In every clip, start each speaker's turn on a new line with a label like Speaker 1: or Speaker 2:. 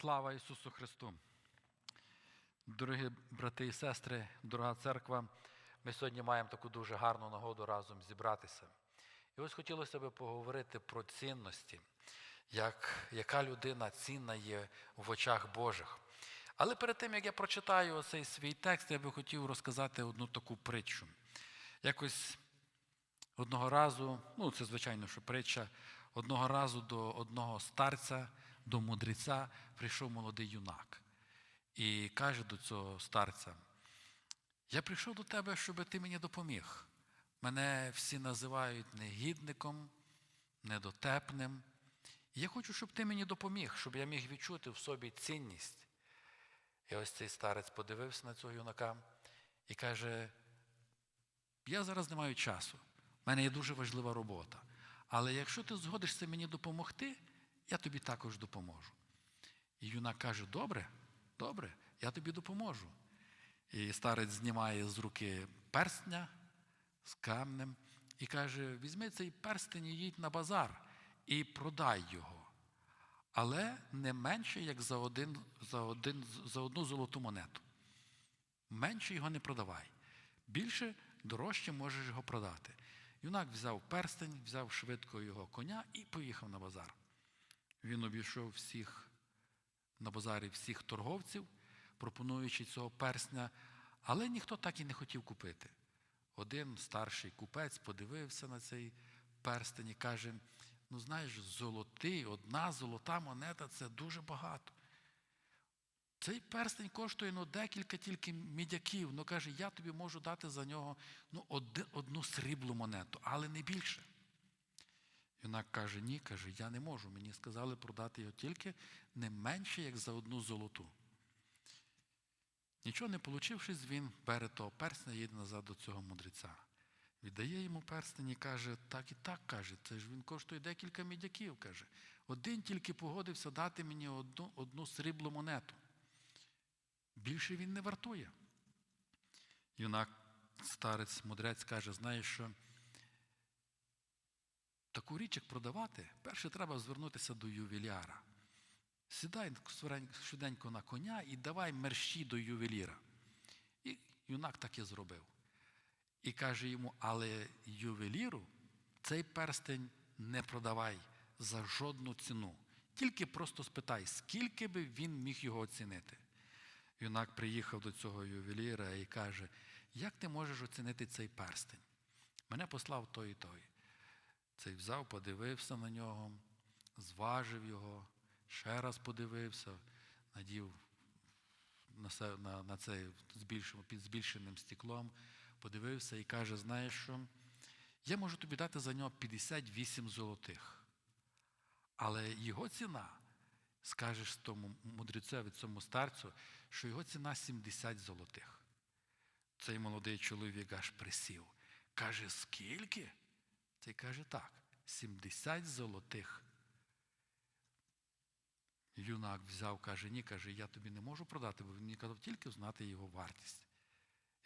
Speaker 1: Слава Ісусу Христу! Дорогі брати і сестри, дорога церква, ми сьогодні маємо таку дуже гарну нагоду разом зібратися. І ось хотілося б поговорити про цінності, як, яка людина цінна є в очах Божих. Але перед тим, як я прочитаю цей свій текст, я би хотів розказати одну таку притчу. Якось одного разу, ну це звичайно, що притча, одного разу до одного старця, до мудреця прийшов молодий юнак і каже до цього старця: Я прийшов до тебе, щоб ти мені допоміг. Мене всі називають негідником, недотепним. Я хочу, щоб ти мені допоміг, щоб я міг відчути в собі цінність. І ось цей старець подивився на цього юнака і каже: Я зараз не маю часу, в мене є дуже важлива робота. Але якщо ти згодишся мені допомогти, я тобі також допоможу. І юнак каже: Добре, добре, я тобі допоможу. І старець знімає з руки перстня з камнем і каже: візьми цей перстень і їдь на базар і продай його. Але не менше, як за, один, за, один, за одну золоту монету. Менше його не продавай. Більше дорожче можеш його продати. Юнак взяв перстень, взяв швидко його коня і поїхав на базар. Він обійшов всіх на базарі всіх торговців, пропонуючи цього персня, але ніхто так і не хотів купити. Один старший купець подивився на цей перстень і каже: ну знаєш, золотий, одна золота монета це дуже багато. Цей перстень коштує ну, декілька тільки мідяків. Ну каже, я тобі можу дати за нього ну, оди- одну сріблу монету, але не більше. Юнак каже, ні, каже, я не можу. Мені сказали продати його тільки не менше, як за одну золоту. Нічого не получившись, він бере того персня і їде назад до цього мудреця. Віддає йому перстень і каже, так і так каже, це ж він коштує декілька мідяків. каже. Один тільки погодився дати мені одну, одну сріблу монету. Більше він не вартує. Юнак, старець, мудрець каже, знаєш що? Таку річ, як продавати, перше треба звернутися до ювіляра. Сідай швиденько на коня і давай мерщі до ювеліра. І юнак так і зробив. І каже йому, але ювеліру цей перстень не продавай за жодну ціну. Тільки просто спитай, скільки би він міг його оцінити. Юнак приїхав до цього ювеліра і каже, як ти можеш оцінити цей перстень? Мене послав той і той. Цей взяв, подивився на нього, зважив його, ще раз подивився, надів на, на, на збільшено- під збільшеним стеклом, подивився і каже: знаєш що? Я можу тобі дати за нього 58 золотих. Але його ціна, скажеш тому мудрецеві, цьому старцю, що його ціна 70 золотих. Цей молодий чоловік аж присів. Каже, скільки? Цей каже так, 70 золотих. Юнак взяв, каже, ні, каже, я тобі не можу продати, бо він мені казав тільки знати його вартість.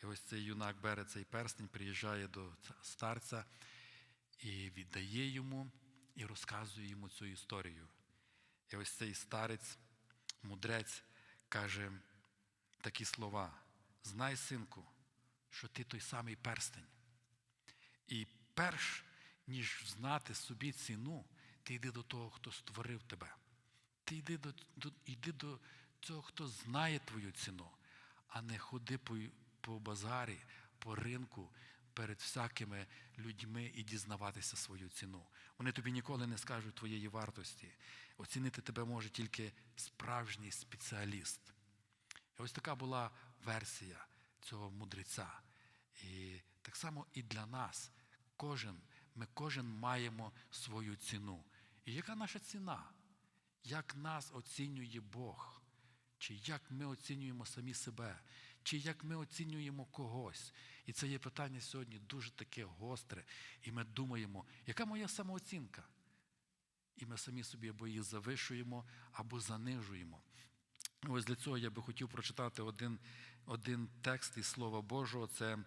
Speaker 1: І ось цей юнак бере цей перстень, приїжджає до старця і віддає йому, і розказує йому цю історію. І ось цей старець, мудрець, каже такі слова: Знай, синку, що ти той самий перстень. І перш ніж знати собі ціну, ти йди до того, хто створив тебе. Ти йди до, до, йди до цього, хто знає твою ціну, а не ходи по, по базарі, по ринку перед всякими людьми і дізнаватися свою ціну. Вони тобі ніколи не скажуть твоєї вартості. Оцінити тебе може тільки справжній спеціаліст. І ось така була версія цього мудреця. І так само і для нас. Кожен, ми кожен маємо свою ціну. І яка наша ціна? Як нас оцінює Бог? Чи як ми оцінюємо самі себе, чи як ми оцінюємо когось? І це є питання сьогодні дуже таке гостре. І ми думаємо, яка моя самооцінка? І ми самі собі або її завишуємо, або занижуємо. Ось для цього я би хотів прочитати один, один текст із Слова Божого. Це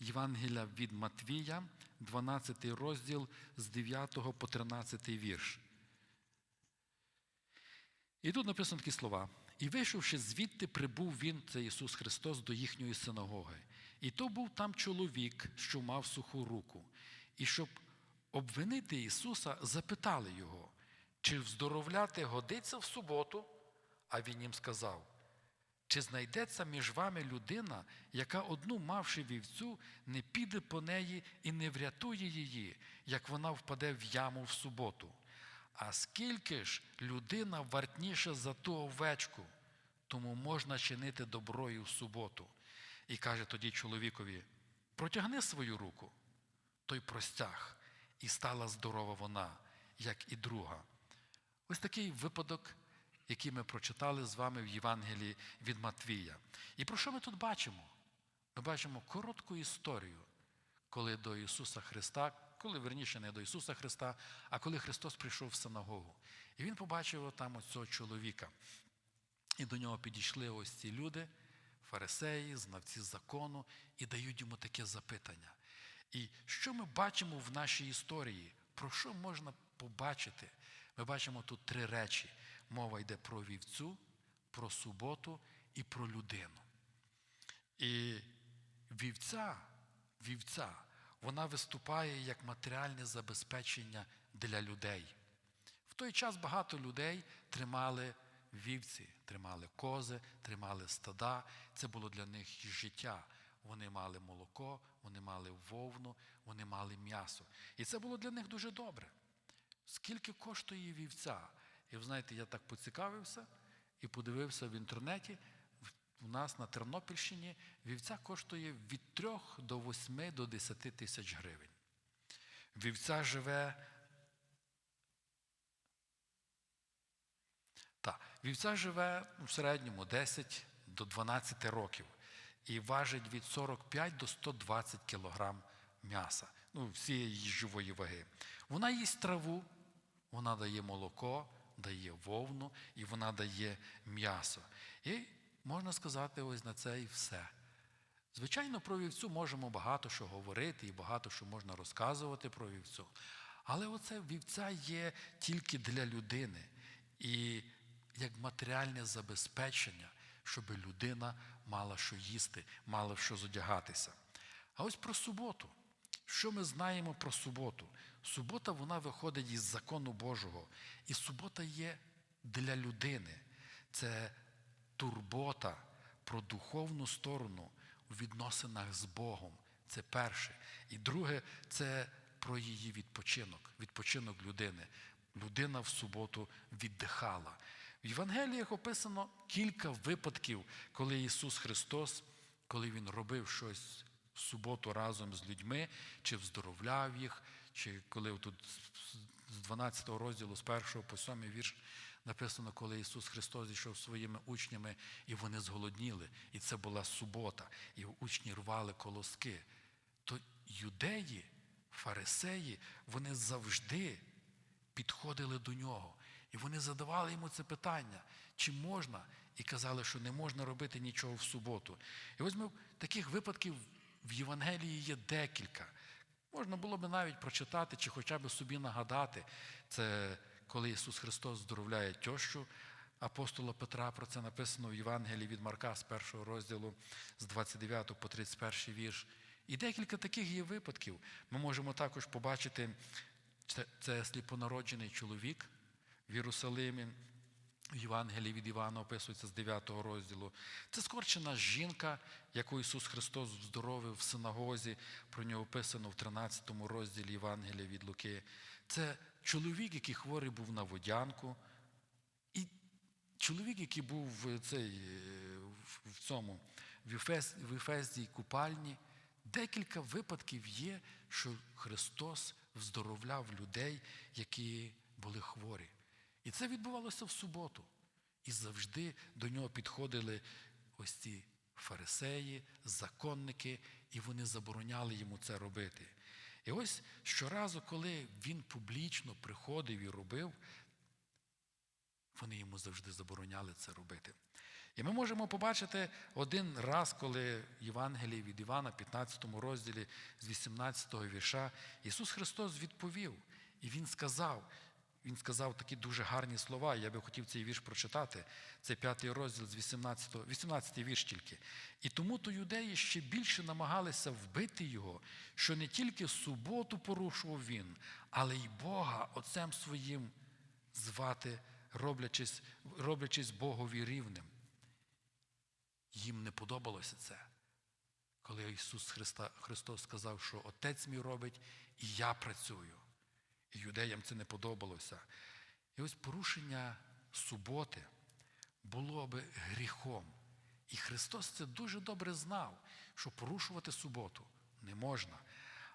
Speaker 1: Євангелія від Матвія, 12 розділ з 9 по 13 вірш. І тут написано такі слова. І вийшовши звідти, прибув він, це Ісус Христос, до їхньої синагоги. І то був там чоловік, що мав суху руку. І щоб обвинити Ісуса, запитали його, чи вздоровляти годиться в суботу? А він їм сказав: чи знайдеться між вами людина, яка одну, мавши вівцю, не піде по неї і не врятує її, як вона впаде в яму в суботу? А скільки ж людина вартніша за ту овечку, тому можна чинити доброю в суботу. І каже тоді чоловікові: протягни свою руку. Той простяг, і стала здорова вона, як і друга. Ось такий випадок, який ми прочитали з вами в Євангелії від Матвія. І про що ми тут бачимо? Ми бачимо коротку історію, коли до Ісуса Христа, коли верніше не до Ісуса Христа, а коли Христос прийшов в синагогу. І Він побачив там оцього чоловіка. І до нього підійшли ось ці люди, фарисеї, знавці закону, і дають йому таке запитання. І що ми бачимо в нашій історії? Про що можна побачити? Ми бачимо тут три речі. Мова йде про вівцю, про суботу і про людину. І вівця, вівця, вона виступає як матеріальне забезпечення для людей. В той час багато людей тримали вівці, тримали кози, тримали стада. Це було для них життя. Вони мали молоко, вони мали вовну, вони мали м'ясо. І це було для них дуже добре. Скільки коштує вівця? І ви знаєте, я так поцікавився і подивився в інтернеті. У нас на Тернопільщині вівця коштує від 3 до 8 до 10 тисяч гривень. Вівця живе. Так, вівця живе у середньому 10 до 12 років і важить від 45 до 120 кілограм м'яса, ну, всієї живої ваги. Вона їсть траву, вона дає молоко, дає вовну і вона дає м'ясо. І можна сказати, ось на це і все. Звичайно, про вівцю можемо багато що говорити і багато що можна розказувати про вівцю. Але оце вівця є тільки для людини і як матеріальне забезпечення, щоб людина мала що їсти, мала що зодягатися. А ось про суботу. Що ми знаємо про суботу? Субота вона виходить із закону Божого. І субота є для людини. Це турбота про духовну сторону у відносинах з Богом. Це перше. І друге, це про її відпочинок, відпочинок людини. Людина в суботу віддихала. В Євангеліях описано кілька випадків, коли Ісус Христос, коли Він робив щось в суботу разом з людьми, чи вздоровляв їх, чи коли тут з 12 розділу, з 1 по 7 вірш написано, коли Ісус Христос зійшов своїми учнями, і вони зголодніли. І це була субота, і учні рвали колоски. То юдеї, фарисеї, вони завжди підходили до нього. І вони задавали йому це питання, чи можна, і казали, що не можна робити нічого в суботу. І ось ми таких випадків в Євангелії є декілька. Можна було б навіть прочитати чи хоча б собі нагадати. Це коли Ісус Христос здоровляє тещу апостола Петра, про це написано в Євангелії від Марка з першого розділу, з 29 по 31 вірш. І декілька таких є випадків. Ми можемо також побачити, це сліпонароджений чоловік в Єрусалимі. В Євангелії від Івана описується з 9 розділу. Це скорчена жінка, яку Ісус Христос здоровив в синагозі. Про нього описано в 13 розділі Євангелія від Луки. Це чоловік, який хворий був на водянку. І чоловік, який був в цей, в цьому в Ефездій купальні. Декілька випадків є, що Христос вздоровляв людей, які були хворі. І це відбувалося в суботу. І завжди до нього підходили ось ці фарисеї, законники, і вони забороняли йому це робити. І ось щоразу, коли він публічно приходив і робив, вони йому завжди забороняли це робити. І ми можемо побачити один раз, коли Євангелії від Івана, 15 розділі з 18 вірша, Ісус Христос відповів, і Він сказав, він сказав такі дуже гарні слова. Я би хотів цей вірш прочитати. Це п'ятий розділ з 18, 18 вірш тільки. І тому то юдеї ще більше намагалися вбити його, що не тільки суботу порушував він, але й Бога Отцем своїм звати, роблячись, роблячись Богові рівним. Їм не подобалося це. Коли Ісус Христа, Христос сказав, що Отець мій робить, і я працюю. Юдеям це не подобалося. І ось порушення суботи було би гріхом. І Христос це дуже добре знав, що порушувати суботу не можна.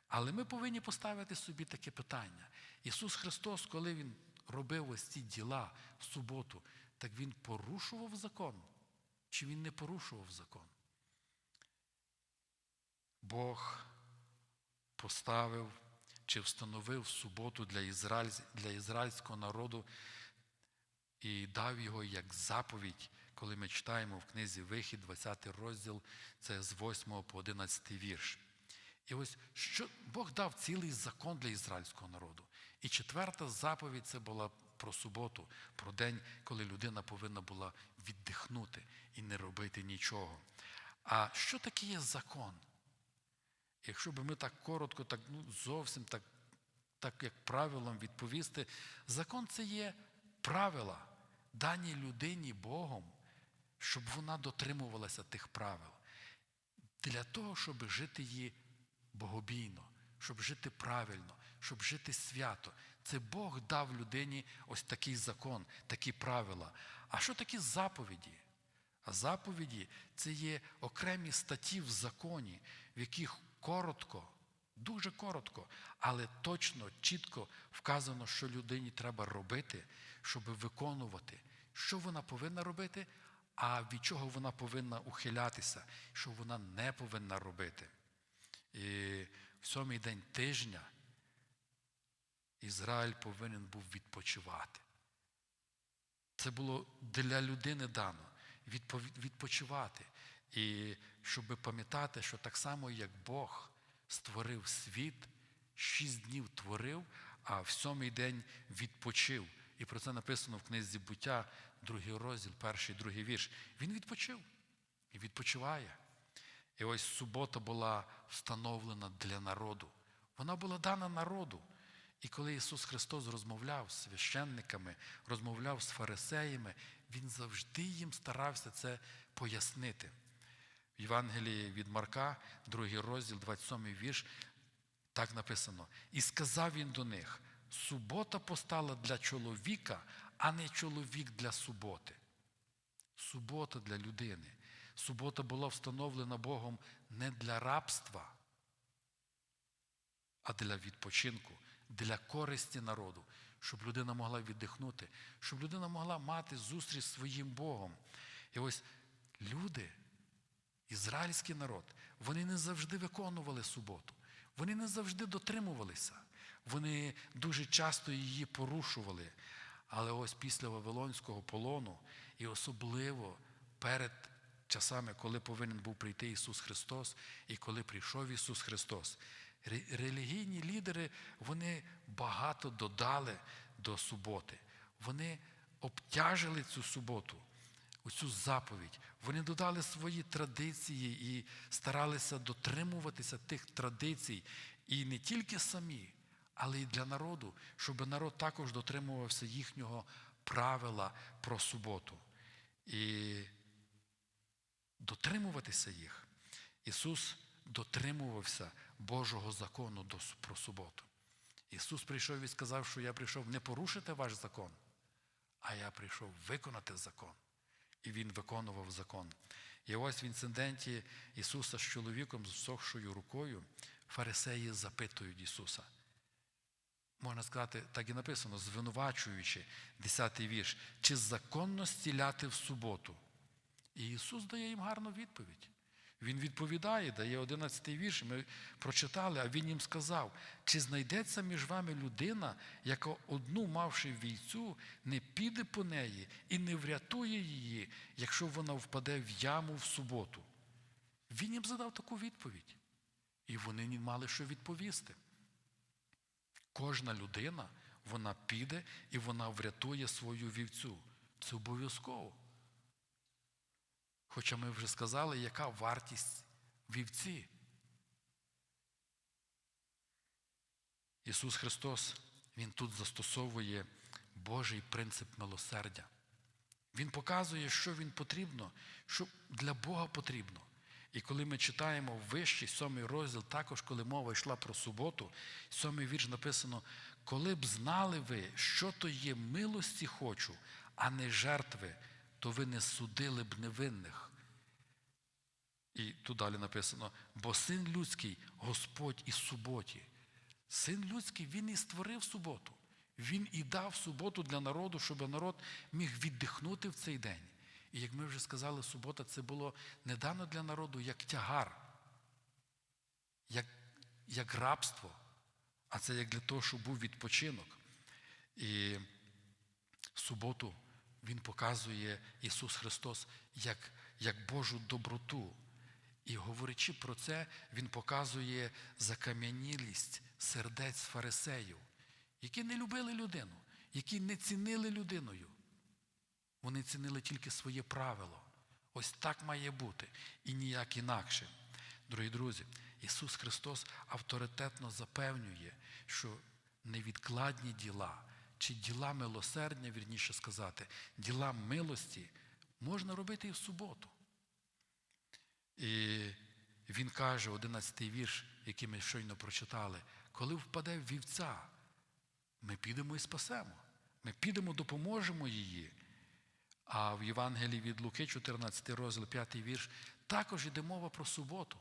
Speaker 1: Але ми повинні поставити собі таке питання. Ісус Христос, коли Він робив ось ці діла в суботу, так Він порушував закон? Чи Він не порушував закон? Бог поставив чи встановив суботу для, Ізраїль, для ізраїльського народу і дав його як заповідь, коли ми читаємо в книзі Вихід, 20 розділ, це з 8 по 11 вірш. І ось що Бог дав цілий закон для ізраїльського народу. І четверта заповідь це була про суботу, про день, коли людина повинна була віддихнути і не робити нічого. А що таке є закон? Якщо б ми так коротко, так ну, зовсім так, так як правилам відповісти, закон це є правила, дані людині Богом, щоб вона дотримувалася тих правил. Для того, щоб жити її богобійно, щоб жити правильно, щоб жити свято. Це Бог дав людині ось такий закон, такі правила. А що такі заповіді? А заповіді це є окремі статті в законі, в яких коротко, дуже коротко, але точно, чітко вказано, що людині треба робити, щоб виконувати, що вона повинна робити, а від чого вона повинна ухилятися, що вона не повинна робити. І в сьомий день тижня Ізраїль повинен був відпочивати. Це було для людини дано відпочивати. І щоб пам'ятати, що так само, як Бог створив світ, шість днів творив, а в сьомий день відпочив. І про це написано в книзі буття, другий розділ, перший, другий вірш. Він відпочив і відпочиває. І ось субота була встановлена для народу. Вона була дана народу. І коли Ісус Христос розмовляв з священниками, розмовляв з фарисеями, Він завжди їм старався це пояснити. Євангелії від Марка, другий розділ, 27 вірш, так написано. І сказав він до них: субота постала для чоловіка, а не чоловік для суботи. Субота для людини. Субота була встановлена Богом не для рабства, а для відпочинку, для користі народу, щоб людина могла віддихнути, щоб людина могла мати зустріч з своїм Богом. І ось люди, ізраїльський народ, вони не завжди виконували суботу, вони не завжди дотримувалися, вони дуже часто її порушували. Але ось після Вавилонського полону, і особливо перед часами, коли повинен був прийти Ісус Христос, і коли прийшов Ісус Христос, релігійні лідери вони багато додали до суботи. Вони обтяжили цю суботу, цю заповідь. Вони додали свої традиції і старалися дотримуватися тих традицій. І не тільки самі, але й для народу, щоб народ також дотримувався їхнього правила про суботу. І дотримуватися їх. Ісус дотримувався Божого закону про суботу. Ісус прийшов і сказав, що я прийшов не порушити ваш закон, а я прийшов виконати закон. І Він виконував закон. І ось в інциденті Ісуса з чоловіком з всохшою рукою фарисеї запитують Ісуса. Можна сказати, так і написано, звинувачуючи 10-й вірш, чи законно стіляти в суботу? І Ісус дає їм гарну відповідь. Він відповідає, дає 11-й вірш, ми прочитали, а він їм сказав: чи знайдеться між вами людина, яка одну, мавши війцю, не піде по неї і не врятує її, якщо вона впаде в яму в суботу? Він їм задав таку відповідь. І вони не мали що відповісти. Кожна людина вона піде і вона врятує свою вівцю. Це обов'язково. Хоча ми вже сказали, яка вартість вівці. Ісус Христос, Він тут застосовує Божий принцип милосердя. Він показує, що він потрібно, що для Бога потрібно. І коли ми читаємо вищий сьомий розділ, також коли мова йшла про суботу, сьомий вірш написано: коли б знали ви, що то є милості хочу, а не жертви, то ви не судили б невинних. І тут далі написано: бо син людський Господь із суботі. Син людський він і створив суботу. Він і дав суботу для народу, щоб народ міг віддихнути в цей день. І як ми вже сказали, субота це було не дано для народу як тягар, як, як рабство, а це як для того, щоб був відпочинок. І суботу Він показує Ісус Христос як, як Божу доброту. І говорячи про це, Він показує закам'янілість сердець фарисеїв, які не любили людину, які не цінили людиною. Вони цінили тільки своє правило. Ось так має бути і ніяк інакше. Дорогі друзі, Ісус Христос авторитетно запевнює, що невідкладні діла, чи діла милосердня, вірніше сказати, діла милості можна робити і в суботу. І він каже, 11-й вірш, який ми щойно прочитали, коли впаде вівця, ми підемо і спасемо. Ми підемо, допоможемо її. А в Євангелії від Луки, 14 розділ, 5 вірш, також йде мова про суботу.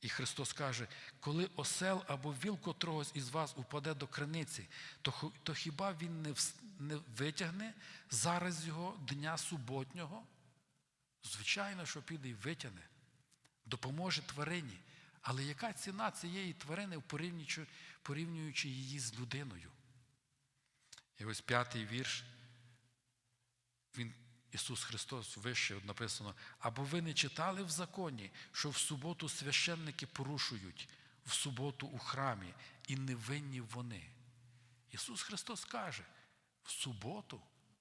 Speaker 1: І Христос каже, коли осел або віл котрогось із вас упаде до криниці, то, то хіба він не, не витягне зараз його дня суботнього? Звичайно, що піде і витягне, допоможе тварині. Але яка ціна цієї тварини, порівнюючи, її з людиною? І ось п'ятий вірш, Ісус Христос вище написано, або ви не читали в законі, що в суботу священники порушують, в суботу у храмі, і не винні вони. Ісус Христос каже, в суботу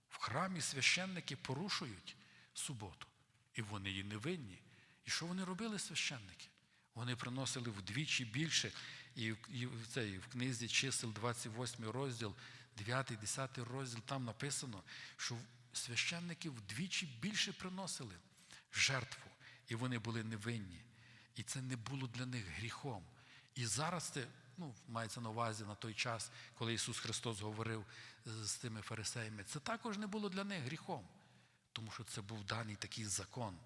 Speaker 1: в храмі священники порушують суботу, і вони її не винні. І що вони робили священники? Вони приносили вдвічі більше. І в, і в, книзі чисел 28 розділ, 9-10 розділ, там написано, що священники вдвічі більше приносили жертву, і вони були невинні. І це не було для них гріхом. І зараз це ну, мається на увазі на той час, коли Ісус Христос говорив з тими фарисеями, це також не було для них гріхом, тому що це був даний такий закон.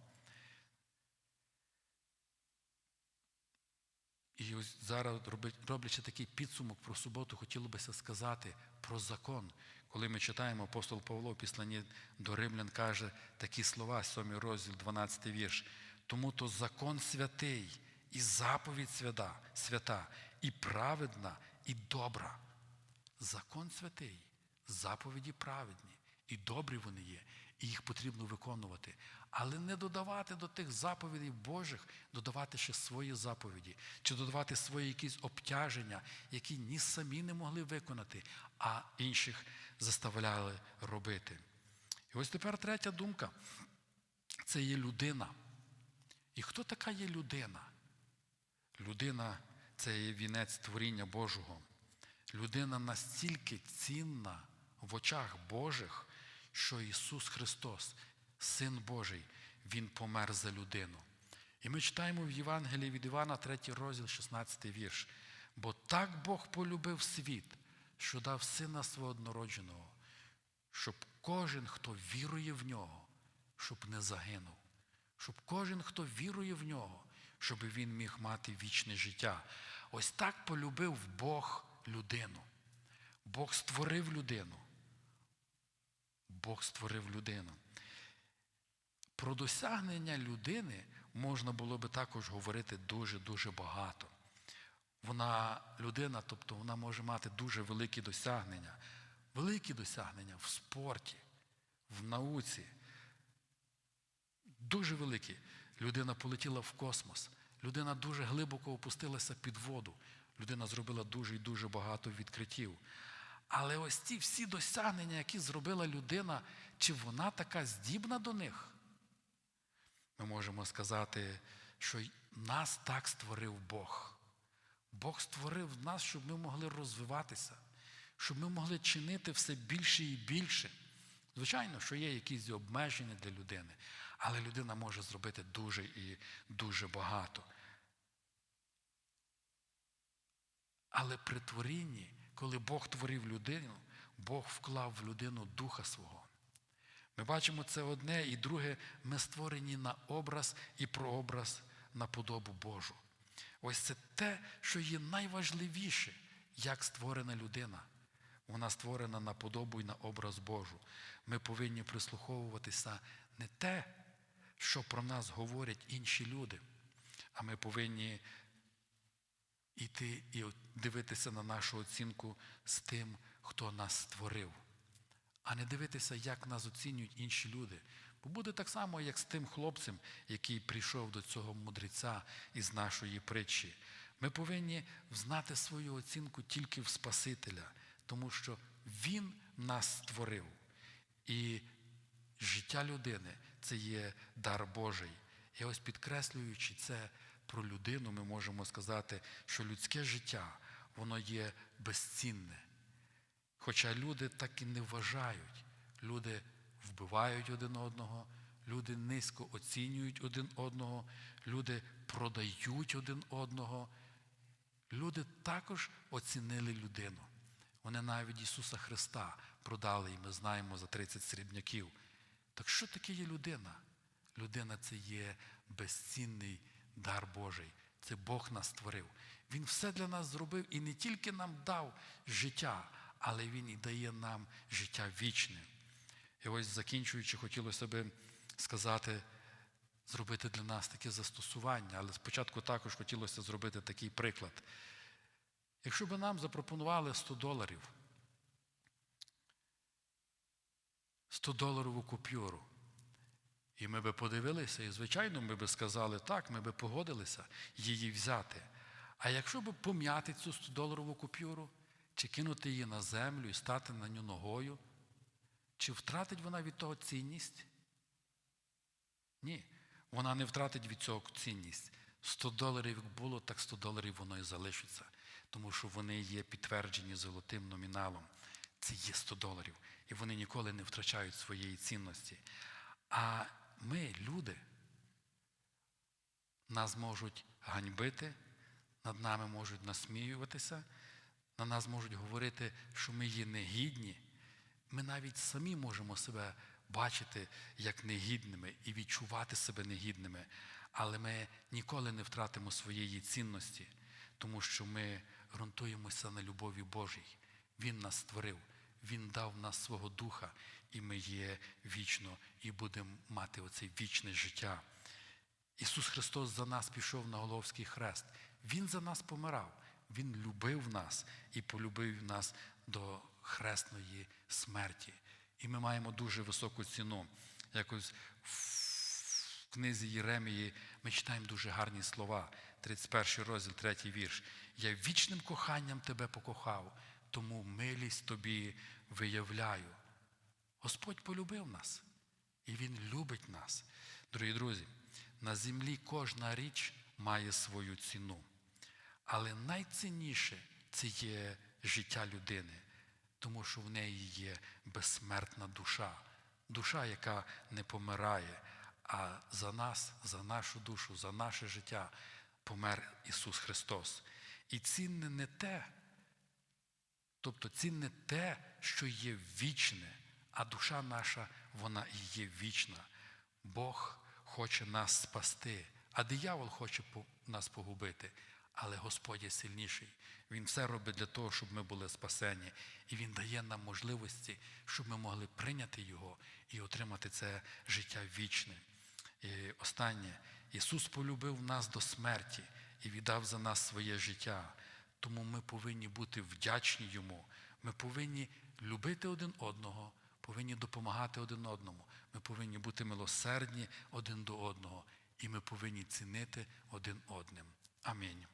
Speaker 1: І ось зараз, роблячи такий підсумок про суботу, хотілося сказати про закон. Коли ми читаємо, апостол Павло в післанні до Римлян каже такі слова, 7 розділ, 12 вірш. Тому то закон святий, і заповідь свята, свята, і праведна, і добра. Закон святий, заповіді праведні, і добрі вони є, і їх потрібно виконувати. Але не додавати до тих заповідей Божих, додавати ще свої заповіді, чи додавати свої якісь обтяження, які ні самі не могли виконати, а інших заставляли робити. І ось тепер третя думка це є людина. І хто така є людина? Людина це є вінець творіння Божого. Людина настільки цінна в очах Божих, що Ісус Христос, Син Божий, Він помер за людину. І ми читаємо в Євангелії від Івана, 3 розділ, 16 вірш. Бо так Бог полюбив світ, що дав сина свого однородженого, щоб кожен, хто вірує в нього, щоб не загинув, щоб кожен, хто вірує в нього, щоб він міг мати вічне життя. Ось так полюбив Бог людину. Бог створив людину. Бог створив людину. Про досягнення людини можна було би також говорити дуже-дуже багато. Вона людина, тобто вона може мати дуже великі досягнення, великі досягнення в спорті, в науці. Дуже великі. Людина полетіла в космос, людина дуже глибоко опустилася під воду, людина зробила дуже і дуже багато відкриттів. Але ось ці всі досягнення, які зробила людина, чи вона така здібна до них? Ми можемо сказати, що нас так створив Бог. Бог створив нас, щоб ми могли розвиватися, щоб ми могли чинити все більше і більше. Звичайно, що є якісь обмеження для людини, але людина може зробити дуже і дуже багато. Але при творінні, коли Бог творив людину, Бог вклав в людину духа свого. Ми бачимо це одне і друге, ми створені на образ і прообраз на подобу Божу. Ось це те, що є найважливіше, як створена людина. Вона створена на подобу і на образ Божу. Ми повинні прислуховуватися не те, що про нас говорять інші люди, а ми повинні йти і дивитися на нашу оцінку з тим, хто нас створив, а не дивитися, як нас оцінюють інші люди. Бо буде так само, як з тим хлопцем, який прийшов до цього мудреця із нашої притчі. Ми повинні знати свою оцінку тільки в Спасителя, тому що Він нас створив. І життя людини це є дар Божий. І ось підкреслюючи це про людину, ми можемо сказати, що людське життя, воно є безцінне. Хоча люди так і не вважають. Люди вбивають один одного, люди низько оцінюють один одного, люди продають один одного. Люди також оцінили людину. Вони навіть Ісуса Христа продали, і ми знаємо за 30 срібняків. Так що таке є людина? Людина це є безцінний дар Божий. Це Бог нас створив. Він все для нас зробив і не тільки нам дав життя, але Він і дає нам життя вічне. І ось закінчуючи, хотілося би сказати, зробити для нас таке застосування, але спочатку також хотілося зробити такий приклад. Якщо б нам запропонували 100 доларів, 100 доларову купюру, і ми би подивилися, і, звичайно, ми би сказали, так, ми би погодилися її взяти. А якщо б пом'яти цю 100-доларову купюру, чи кинути її на землю і стати на ню ногою, чи втратить вона від того цінність? Ні, вона не втратить від цього цінність. 100 доларів як було, так 100 доларів воно і залишиться, тому що вони є підтверджені золотим номіналом. Це є 100 доларів. І вони ніколи не втрачають своєї цінності. А ми, люди, нас можуть ганьбити, над нами можуть насміюватися, на нас можуть говорити, що ми є негідні. Ми навіть самі можемо себе бачити як негідними і відчувати себе негідними, але ми ніколи не втратимо своєї цінності, тому що ми ґрунтуємося на любові Божій. Він нас створив, Він дав нас свого духа, і ми є вічно і будемо мати оце вічне життя. Ісус Христос за нас пішов на Головський хрест. Він за нас помирав, Він любив нас і полюбив нас до хресної смерті. І ми маємо дуже високу ціну. Якось в книзі Єремії ми читаємо дуже гарні слова, 31 розділ, 3 вірш. Я вічним коханням тебе покохав, тому милість тобі виявляю. Господь полюбив нас, і Він любить нас. Дорогі друзі, на землі кожна річ має свою ціну. Але найцінніше це є життя людини, тому що в неї є безсмертна душа, душа, яка не помирає. А за нас, за нашу душу, за наше життя помер Ісус Христос. І цінне не те, тобто цінне те, що є вічне, а душа наша, вона і є вічна. Бог хоче нас спасти, а диявол хоче нас погубити. Але Господь є сильніший. Він все робить для того, щоб ми були спасені. І Він дає нам можливості, щоб ми могли прийняти Його і отримати це життя вічне. І Останнє, Ісус полюбив нас до смерті і віддав за нас своє життя. Тому ми повинні бути вдячні Йому. Ми повинні любити один одного, повинні допомагати один одному. Ми повинні бути милосердні один до одного, і ми повинні цінити один одним. Амінь.